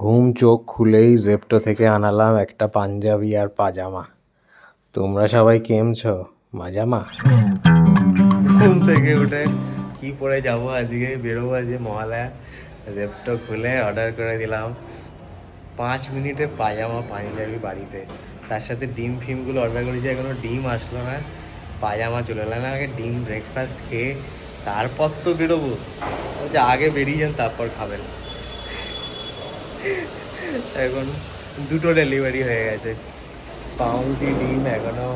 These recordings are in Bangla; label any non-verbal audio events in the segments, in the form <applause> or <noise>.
ঘুম, চোখ খুলেই জেপ্টো থেকে আনালাম একটা পাঞ্জাবি আর পাজামা। তোমরা সবাই কেমছো? মাজামা? ঘুম থেকে উঠে কি পরে যাব আজকে? বেরোবো আজকে মহালয়া। জেপ্টো খুলে অর্ডার করে দিলাম। পাঁচ মিনিটে পাজামা, পাঞ্জাবি বাড়িতে। তার সাথে ডিম ফিমগুলো অর্ডার করেছি এখনও ডিম আসলো না। পাজামা চলে এলাম, আগে ডিম ব্রেকফাস্ট খেয়ে তারপর তো বেরোবো। আগে বেরিয়ে যান, তারপর খাবেন। এখন দুটো ডেলিভারি হয়ে গেছে। পাউরুটি ডিম এখনও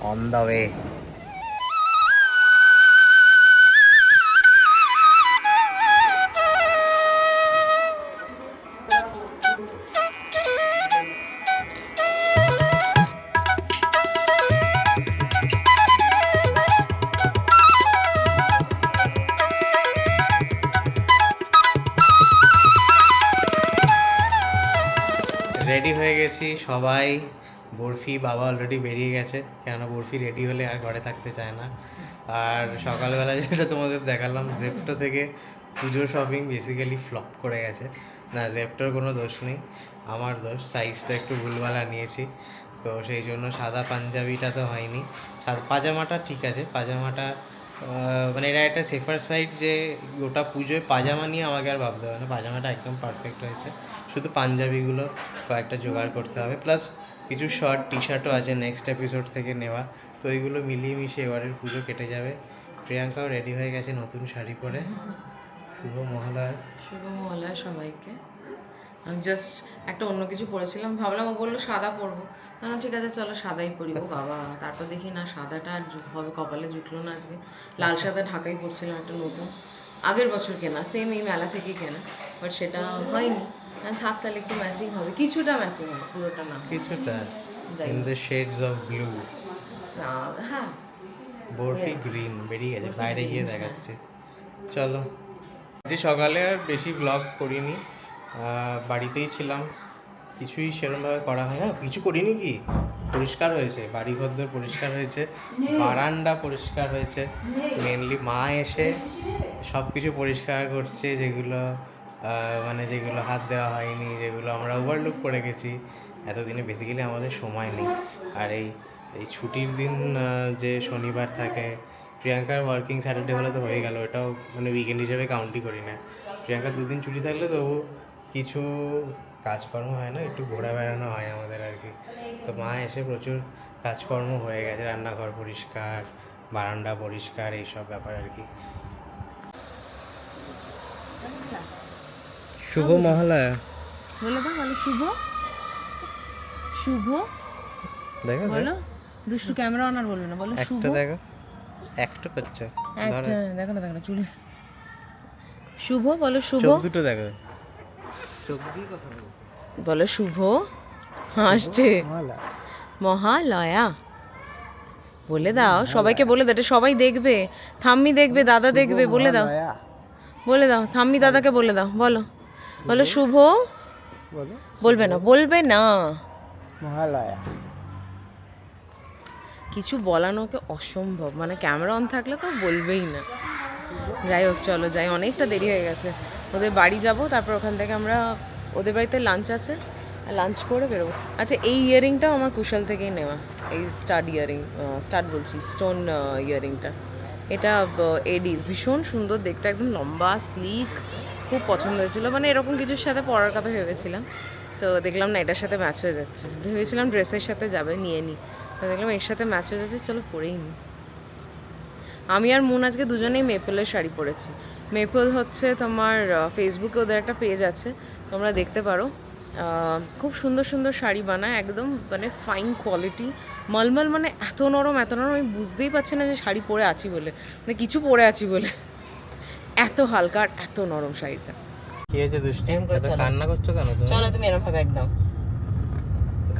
অন দ্য ওয়ে রেডি হয়ে গেছি। সবাই, বরফি বাবা অলরেডি বেরিয়ে গেছে। কেন বরফি রেডি হলে আর ঘরে থাকতে চায় না। আর সকালবেলা যেটা তোমাদের দেখালাম জেপ্টো থেকে পুজো শপিং বেসিক্যালি ফ্লপ করে গেছে। না জেপ্টোর কোনো দোষ নেই, আমার দোষ। সাইজটা একটু ভুলভাল নিয়েছি। তো সেই জন্য সাদা পাঞ্জাবিটা তো হয়নি। পাজামাটা ঠিক আছে, পাজামাটা মানে এটা একটা সেফার সাইড যে গোটা পুজোয় পাজামা নিয়ে আমাকে আর ভাবতে হবে না। পাজামাটা একদম পারফেক্ট হয়েছে। শুধু পাঞ্জাবিগুলো কয়েকটা জোগাড় করতে হবে। প্লাস কিছু শর্ট টি শার্টও আছে নেক্সট এপিসোড থেকে নেওয়া। তো এইগুলো মিলিয়ে মিশিয়ে এবারের পুজো কেটে যাবে। প্রিয়াঙ্কাও রেডি হয়ে গেছে নতুন শাড়ি পরে। শুভ মহালয়া। শুভ মহলা সবাইকে। আমি জাস্ট একটা অন্য কিছু পরেছিলাম। ভাবলাম ও বলল সাদা পরবো। না ঠিক আছে, চলো সাদাই পরিব, বাবা। তারপর দেখি না, সাদাটা আর হবে কপালে জুটলো না আজকে। লাল সাদা ঢাকাই পরছিলাম একটা নতুন। আগের বছর কেনা সেম এই মেলা থেকেই কেনা। বাট সেটা হয়নি। থাক তাহলে একটু ম্যাচিং হবে। কিছুটা ম্যাচিং হবে পুরোটা না কিছুটা in the shades of blue না হ্যাঁ। বরফি গ্রিন বেরিয়ে গেছে বাইরে গিয়ে দেখাচ্ছে। চলো। আজকে সকালে আর বেশি ব্লগ করিনি। বাড়িতেই ছিলাম। কিছুই সেরকমভাবে করা হয় না। কিছু করিনি কি? পরিষ্কার হয়েছে বাড়ি ঘরদোর পরিষ্কার হয়েছে বারান্দা পরিষ্কার হয়েছে। মেনলি মা এসে সব কিছু পরিষ্কার করছে যেগুলো মানে যেগুলো হাত দেওয়া হয়নি, যেগুলো আমরা ওভারলুক করে গেছি, এতদিনে বেসিক্যালি আমাদের সময় নেই। আর এই এই ছুটির দিন যে শনিবার থাকে, প্রিয়াঙ্কার ওয়ার্কিং স্যাটারডে হলে তো হয়ে গেল, এটাও মানে উইকেন্ড হিসেবে কাউন্টই করি না। প্রিয়াঙ্কার দুদিন ছুটি থাকলে তবু কিছু কাজকর্ম হয় না, একটু ঘোরা বেড়ানো হয় আমাদের আর কি। তো মা এসে প্রচুর কাজকর্ম হয়ে গেছে, রান্নাঘর পরিষ্কার, বারান্দা পরিষ্কার, এইসব ব্যাপার আর কি। শুভ মহালয়া। বলে দাও বলো শুভ? শুভ? দেখো বলো। দুষ্টু ক্যামেরা অনার বলবে না বলো শুভ? একটা দেখো। একটা করছে। একটা দেখো না দেখো না চুল। শুভ বলো শুভ। চোখ দুটো দেখো। চোখ দিয়ে কথা বলো। বলো শুভ? হাসছে। মহালয়া। বলে দাও সবাইকে বলে দাও এটা সবাই দেখবে। থাম্মি দেখবে দাদা দেখবে বলে দাও। বলে দাও থাম্মি দাদাকে বলে দাও বলো। বলো শুভ। বলবে না বলবে না। মহালয়া। কিছু বলানোকে অসম্ভব মানে ক্যামেরা অন থাকলে তো বলবেই না। যাই হোক চলো যাই অনেকটা দেরি হয়ে গেছে। ওদের বাড়ি যাব তারপর ওখান থেকে আমরা ওদের বাড়িতে লাঞ্চ আছে। লাঞ্চ করে বেরোবো। আচ্ছা এই ইয়ারিংটাও আমার কুশল থেকেই নেওয়া। এই স্টাড ইয়ারিং স্টাড বলছি স্টোন ইয়ারিংটা এটা এডির ভীষণ সুন্দর দেখতে একদম লম্বা স্লিক খুব পছন্দ হয়েছিল। মানে এরকম কিছুর সাথে পরার কথা ভেবেছিলাম। তো দেখলাম না, এটার সাথে ম্যাচ হয়ে যাচ্ছে। ভেবেছিলাম ড্রেসের সাথে যাবে, নিয়ে নিই তো দেখলাম এর সাথে ম্যাচ হয়ে যাচ্ছে, চলো পরেই নিই আমি আর মুন আজকে দুজনেই মেপলের শাড়ি পরেছি। মেপল হচ্ছে তোমার ফেসবুকে ওদের একটা পেজ আছে, তোমরা দেখতে পারো। খুব সুন্দর সুন্দর শাড়ি বানায়, একদম মানে ফাইন কোয়ালিটি মলমল মানে এত নরম এত নরম, আমি বুঝতেই পারছি না যে শাড়ি পরে আছি বলে। মানে কিছু পরে আছি বলে। এত হালকা আর এত নরম শাড়িটা। কি হয়েছে দুষ্টি? কান্না করছ কেন তুমি? চলো তুমি এরকম ভাবে একদম।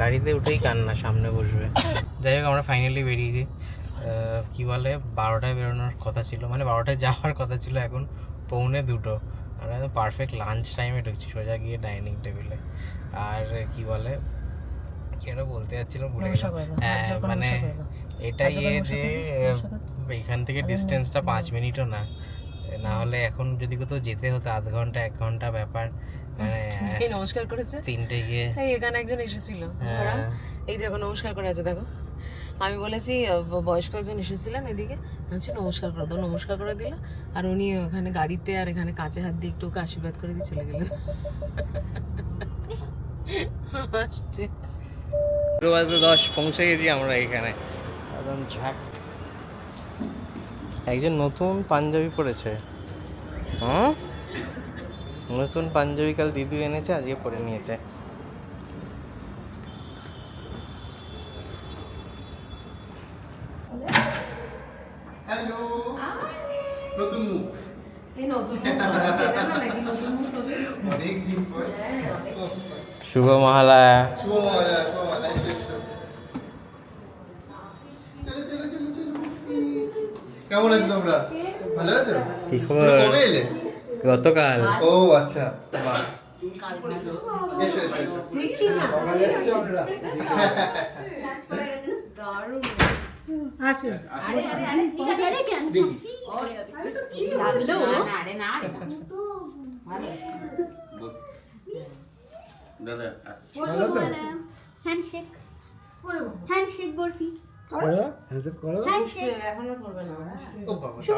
গাড়িতে উঠেই কান্না সামনে বসবে। যাই হোক আমরা ফাইনালি বেরিয়েছি। কি বলে বারোটায় বেরোনোর কথা ছিল। মানে বারোটায় যাওয়ার কথা ছিল এখন পৌনে দুটো। আমরা একদম পারফেক্ট লাঞ্চ টাইমে ঢুকছি সোজা গিয়ে ডাইনিং টেবিলে আর কি বলে কি একটা বলতে যাচ্ছিলাম ভুলে গেলাম। হ্যাঁ মানে। এটা ইয়ে যে এখান থেকে ডিস্টেন্সটা পাঁচ মিনিটও না। না হলে এখন যদি কোথাও যেতে হতো আধ ঘণ্টা এক ঘণ্টা ব্যাপার মানে <laughs> নমস্কার করেছে। তিনটে গিয়ে। এই এখানে একজন এসেছিল হ্যাঁ। এই দেখো নমস্কার করে আছে দেখো। আমি বলেছি বয়স্ক একজন এসেছিলেন এদিকে। বলছি নমস্কার করে দাও। নমস্কার করে দিল। আর উনি ওখানে গাড়িতে আর এখানে কাঁচে হাত দিয়ে একটু ওকে আশীর্বাদ করে দিয়ে চলে গেল <laughs> দশ পৌঁছে গেছি আমরা এখানে। একদম ঝাক একজন নতুন পাঞ্জাবি পরেছে। হ্যাঁ নতুন পাঞ্জাবি কাল দিদি এনেছে আজকে পরে নিয়েছে। হ্যালো। নতুন মুখ। এই নতুন মুখ বলা, চেনা না নাকি নতুন মুখ তোদের? অনেক দিন পর হ্যাঁ, অনেক। ওহ, শুভ মহালয়া শুভ মজা শুভ মজা এসো এসো চলো চলো চলো চলো কেমন আছো তোমরা? ভালো আছো? কি খবর? কবে এলে? গতকাল। ও আচ্ছা। দেখি হ্যান্ডশেক। হ্যান্ডশেক বরফি। হ্যান্ডশেক এখন আর করবে না ও বাবা শুভ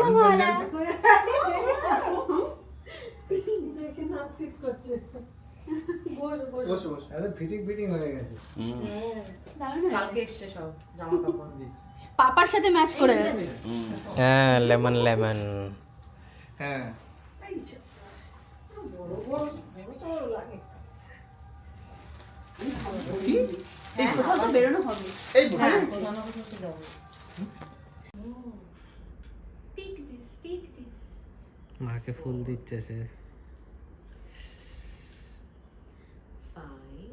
পাপার সাথে ম্যাচ করে। গেছে হ্যাঁ লেমন লেমন হ্যাঁ। কোথাও তো বেরোনো হবে এই বসো হ্যাঁ কোথাও না কোথাও তো যাবো। টিক দিস টিক দিস মাকে ফুল দিচ্ছে সে Five.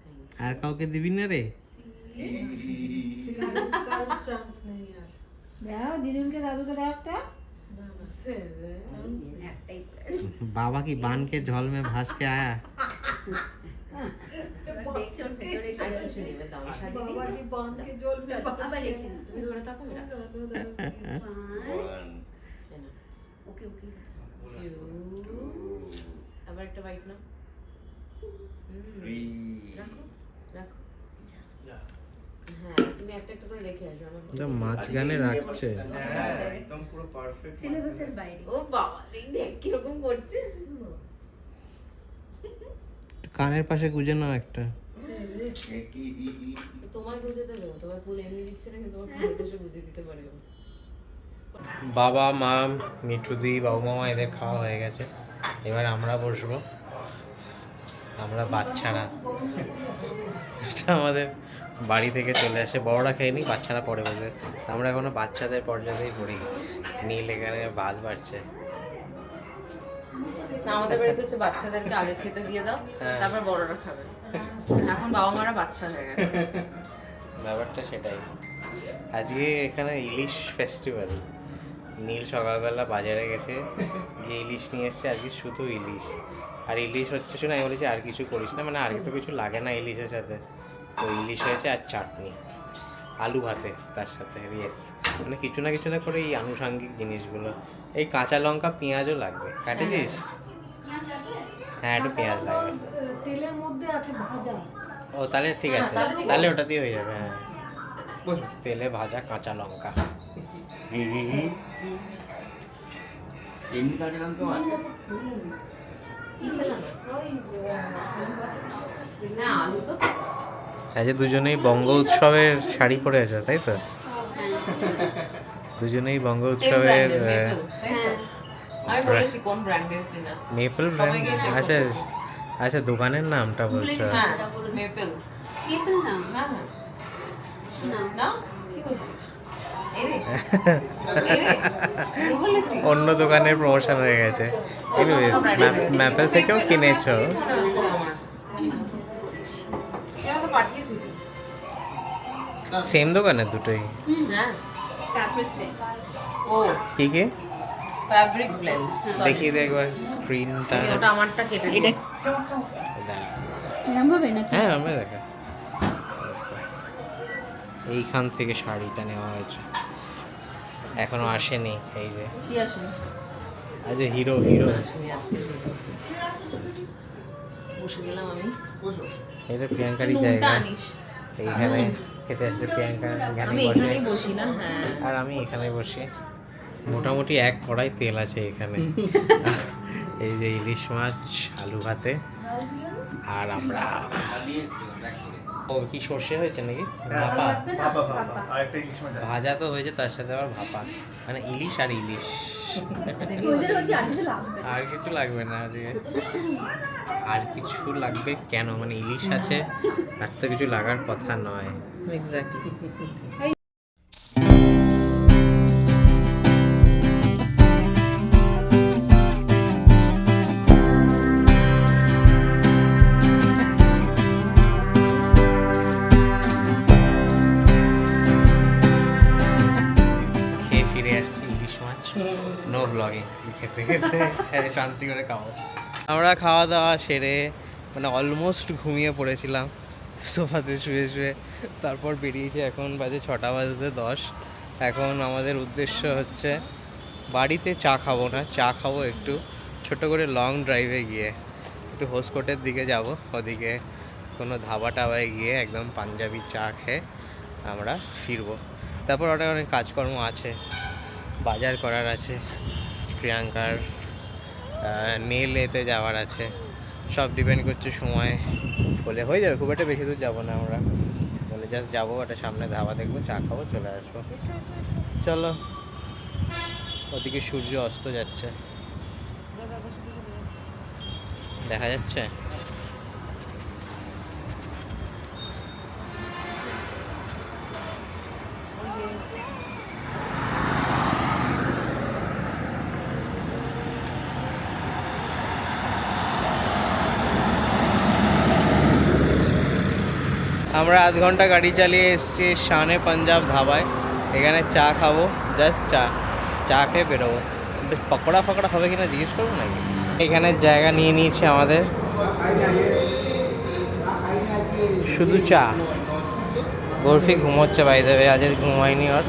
Thank আর কাউকে দিবি না রে <laughs> you. কারোর chance নেই আর। দাও দিদুনকে দাদুকে দাও একটা Seven. একটাই बाबा की बांध के झोल में भास के आया দেখছ ভেতরে আর কিছু নেবে, দাও, সাজিয়ে দিই। আবার রেখে না তুমি ধরে থাকো আমি রাখি। এই নাও। ওকে ওকে আবার একটা বাইট নাও। রাখো রাখো। হ্যাঁ তুমি একটা একটা করে রেখে আসবে আমার তো মাঝখানে রাখছে। হ্যাঁ একদম পুরো পারফেক্ট সিলেবাসের বাইরে। ও বাবা দেখ কীরকম করছে। কানের পাশে গুজে নাও একটা। তোমায় বুঝে দেবে না, তোমার ফুল এমনি দিচ্ছে না কিন্তু তোমার ফুলের পাশে বুঝে দিতে পারে বাবা মা মিঠুদি বাবু মামা এদের খাওয়া হয়ে গেছে। এবার আমরা বসবো। আমরা বাচ্চারা। এটা আমাদের বাড়ি থেকে চলে আসে। বড়রা খেয়ে নি বাচ্চারা পরে বসে আমরা এখনও বাচ্চাদের পর্যায়েই পড়ি নীল এখানে ভাত বাড়ছে। আমাদের বাড়িতে হচ্ছে বাচ্চাদেরকে আগে খেতে দিয়ে দাও হ্যাঁ। তারপর বড়রা খাবে। এখন বাবা মারা বাচ্চা হয়ে গেছে। ব্যাপারটা সেটাই। আজকে এখানে ইলিশ ফেস্টিভ্যাল নীল সকালবেলা বাজারে গেছে গিয়ে ইলিশ নিয়ে এসছে আজকে শুধু ইলিশ। আর ইলিশ হচ্ছে শুনে আমি বলেছি আর কিছু করিস না মানে আর তো কিছু লাগে না ইলিশের সাথে। তো ইলিশ হয়েছে আর চাটনি আলু ভাতে তার সাথে ইয়েস মানে কিছু না কিছু না করে এই আনুষাঙ্গিক জিনিসগুলো। এই কাঁচা লঙ্কা পেঁয়াজও লাগবে। কাটেছিস হ্যাঁ একটু পেঁয়াজ লাগবে। তেলের মধ্যে আছে ভাজা। ও তাহলে ঠিক আছে। তাহলে ওটা দিয়ে হয়ে যাবে হ্যাঁ। তেলে ভাজা কাঁচা লঙ্কা। এমনি আছে? আজ দুজনেই বঙ্গ উৎসবের শাড়ি পরে আছে তাই তো? দুজনেই বঙ্গ উৎসবের আমি বলেছি কোন ব্র্যান্ডের কিনা। মেপল সবাই আচ্ছা আচ্ছা দোকানের নামটা বলছো? হ্যাঁ মেপেল না? হ্যাঁ হ্যাঁ না। না? কি বলছিস? <laughs> অন্য দোকানের প্রমোশন হয়ে গেছে। ম্যাপেল থেকেও কিনেছো? সেম দোকানের দুটোই? হ্যাঁ। কি কি? ফ্যাব্রিক ব্লেন্ড দেখিয়ে দে একবার স্ক্রিনটা ওটা আমারটা কেটে এটা নাকি? হ্যাঁ আমরা দেখা। এইখান থেকে শাড়িটা নেওয়া হয়েছে। এখনও আসেনি এই যে। কি আসে আচ্ছা হিরো হিরো। আসেনি আজকে বসে গেলাম আমি। এটা প্রিয়াঙ্কারই জায়গা। এইখানে খেতে আসলে প্রিয়াঙ্কা এখানে আমি বসে। এখানেই বসি না হ্যাঁ। আর আমি এখানে বসি। মোটামুটি এক কড়াই তেল আছে এখানে। <laughs> এই যে ইলিশ মাছ আলু ভাতে আর আমরা। ও কি সর্ষে হয়েছে নাকি? ভাপা। বাবা বাবা আরেকটা ইলিশ মাছ আছে। ভাজা তো হয়েছে তার সাথে আবার ভাপা। মানে ইলিশ আর ইলিশ। আর কিছু লাগবে না। আর কিছু লাগবে না আজকে আর কিছু লাগবে কেন? মানে ইলিশ আছে আর তো কিছু লাগার কথা নয়। এক্স্যাক্টলি <laughs> খেতে খেতে <laughs> শান্তি করে খাব আমরা খাওয়া দাওয়া সেরে মানে অলমোস্ট ঘুমিয়ে পড়েছিলাম। সোফাতে শুয়ে শুয়ে তারপর বেরিয়েছে এখন বাজে ছটা বাজতে দশ। এখন আমাদের উদ্দেশ্য হচ্ছে বাড়িতে চা খাব না, চা খাব একটু ছোট করে লং ড্রাইভে গিয়ে। একটু হোসকোটের দিকে যাব, ওদিকে কোনো ধাবা টাবায় গিয়ে একদম পাঞ্জাবি চা খেয়ে আমরা ফিরবো। তারপর অনেক অনেক কাজকর্ম আছে, বাজার করার আছে। প্রিয়াঙ্কার নেলেতে যাওয়ার আছে। সব ডিপেন্ড করছে সময় বলে হয়ে যাবে, খুব একটা বেশি দূর যাব না আমরা। বলে জাস্ট যাব, একটা সামনে ধাবা দেখব, চা খাব, চলে আসব। চলো, ওদিকে সূর্য অস্ত যাচ্ছে। দেখা যাচ্ছে? আমরা আধ ঘণ্টা গাড়ি চালিয়ে এসেছি শানে পাঞ্জাব ধাবায়। এখানে চা খাব জাস্ট চা। চা খেয়ে বেরোবো। পকোড়া ফকোড়া হবে কিনা জিজ্ঞেস করব নাকি? এখানে জায়গা নিয়ে নিয়েছে আমাদের। শুধু চা। বরফি ঘুমোচ্ছে বাই দেবে আজ ঘুমায়নি ওর।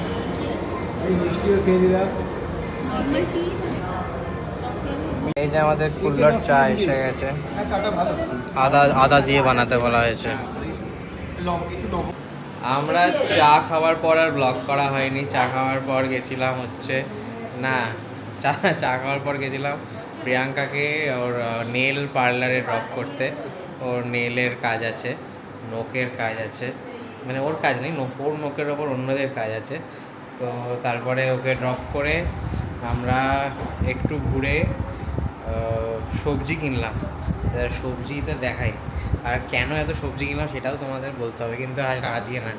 এই যে আমাদের কুল্লার চা এসে গেছে। আদা আদা দিয়ে বানাতে বলা হয়েছে। আমরা চা খাওয়ার পর আর ব্লগ করা হয়নি। চা খাওয়ার পর গেছিলাম হচ্ছে, না, চা চা খাওয়ার পর গেছিলাম প্রিয়াঙ্কাকে ওর নেল পার্লারে ড্রপ করতে। ওর নেলের কাজ আছে নোকের কাজ আছে। মানে ওর কাজ নেই ওর নোকের ওপর অন্যদের কাজ আছে। তো তারপরে ওকে ড্রপ করে আমরা একটু ঘুরে সবজি কিনলাম। এবার সবজিতে দেখাই। আর কেন এত সবজি কিনলাম সেটাও তোমাদের বলতে হবে কিন্তু আজ- আজকে না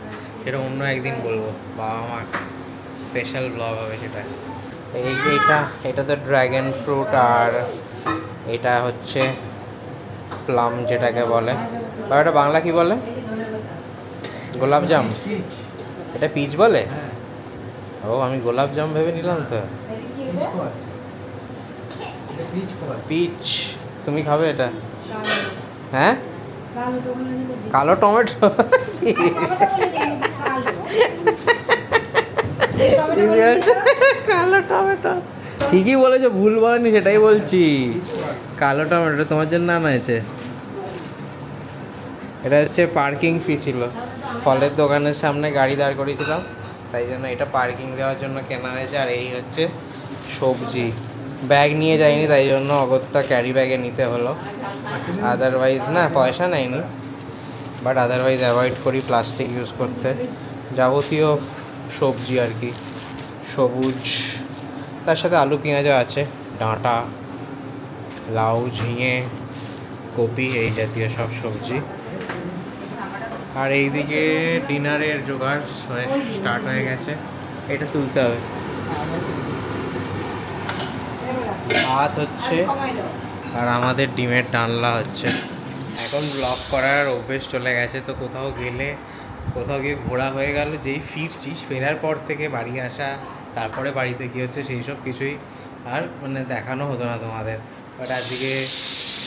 সেটা অন্য একদিন বলব বাবা মার স্পেশাল ব্লগ হবে সেটা। এই এইটা এটা এটা তো ড্র্যাগন ফ্রুট আর এটা হচ্ছে প্লাম যেটাকে বলে। বা এটা বাংলা কি বলে? গোলাপজাম এটা পিচ বলে? ও আমি গোলাপজাম ভেবে নিলাম তো। পিচ তুমি খাবে এটা? হ্যাঁ? কালো টমেটো কালো টমেটো ঠিকই বলেছ ভুল বলেনি সেটাই বলছি। কালো টমেটো তোমার জন্য আনা হয়েছে। এটা হচ্ছে পার্কিং ফি ছিল। ফলের দোকানের সামনে গাড়ি দাঁড় করিয়েছিলাম। তাই জন্য এটা পার্কিং দেওয়ার জন্য কেনা হয়েছে। আর এই হচ্ছে সবজি। ব্যাগ নিয়ে যাইনি, তাই জন্য অগত্যা ক্যারি ব্যাগে নিতে হলো। আদারওয়াইজ না, পয়সা নেয়নি। বাট আদারওয়াইজ অ্যাভয়েড করি প্লাস্টিক ইউজ করতে। যাবতীয় সবজি আর কি। সবুজ, তার সাথে আলু, পেঁয়াজও আছে। ডাঁটা, লাউ, ঝিঙে, কপি, এই জাতীয় সব সবজি। আর এইদিকে ডিনারের জোগাড় স্টার্ট হয়ে গেছে। এটা তুলতে হবে। ভাত হচ্ছে আর আমাদের ডিমের ডালনা হচ্ছে। এখন ব্লগ করার অভ্যেস চলে গেছে তো কোথাও গেলে কোথাও গিয়ে ঘোরা হয়ে গেল যেই ফিরছিস ফেরার পর থেকে বাড়ি আসা তারপরে বাড়িতে কী হচ্ছে সেই সব কিছুই আর মানে দেখানো হতো না তোমাদের। বাট আজকে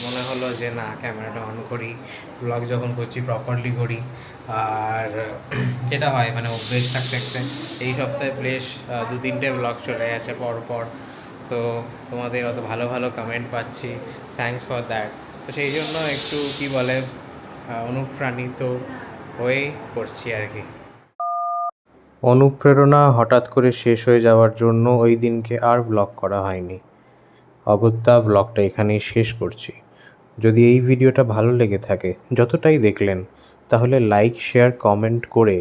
মনে হলো যে না ক্যামেরাটা অন করি ব্লগ যখন করছি প্রপারলি করি। আর <clears throat> যেটা হয় মানে অভ্যেস থাকতে থাকতে এই সপ্তাহে আহ, দু তিনটে ব্লগ চলে গেছে পর পর তো তোমাদের অত ভালো ভালো কমেন্ট পাচ্ছি। থ্যাঙ্কস ফর দ্যাট তো সেই জন্য একটু কি বলে অনুপ্রাণিত হয়ে করছি আর কি। অনুপ্রেরণা হঠাৎ করে শেষ হয়ে যাওয়ার জন্য ওই দিনকে আর ব্লগ করা হয়নি। অগত্যা ব্লগটা এখানেই শেষ করছি। যদি এই ভিডিওটা ভালো লেগে থাকে, যতটাই দেখলেন, তাহলে লাইক শেয়ার কমেন্ট করে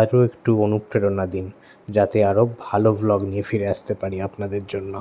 আরও একটু অনুপ্রেরণা দিন। যাতে আরও ভালো ব্লগ নিয়ে ফিরে আসতে পারি আপনাদের জন্য।